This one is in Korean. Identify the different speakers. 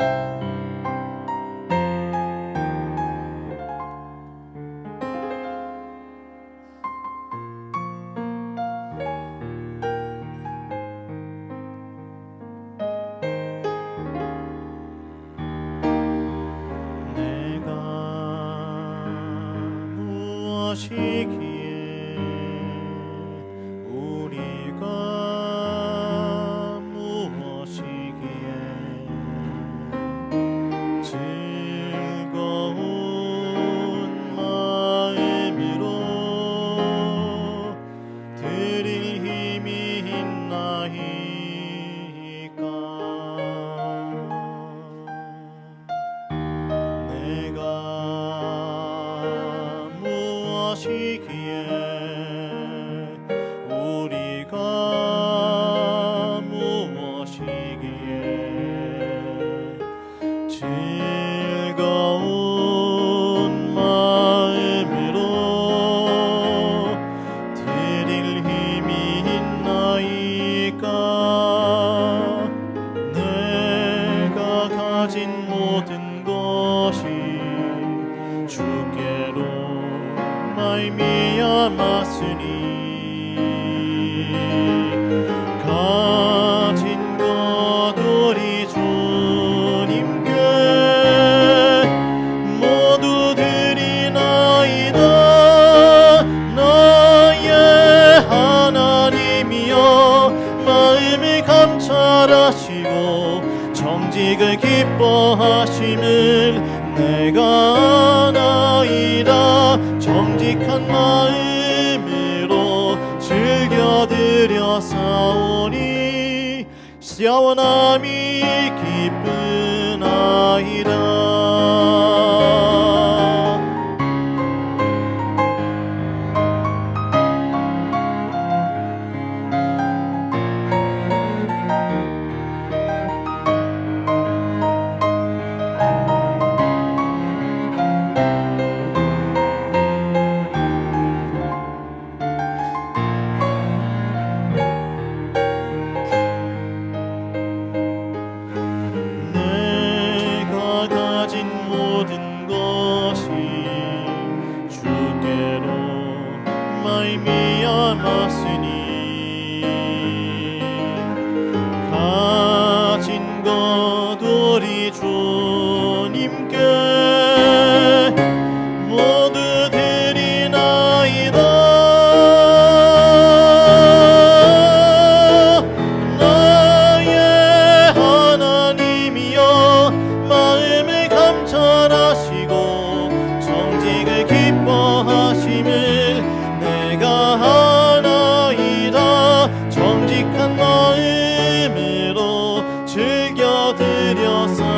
Speaker 1: you cheeky 맞 으니, 가 친구 둘이 주님 께 모두 들이 나이다. 나의 하나님 이여, 마음이 감찰 하 시고 정직 을 기뻐하심을 내가 나이다 정직한 마음 Iubiți-o în amii chip înainte. 정말 미안하으니 가진 것 우리 주 드려서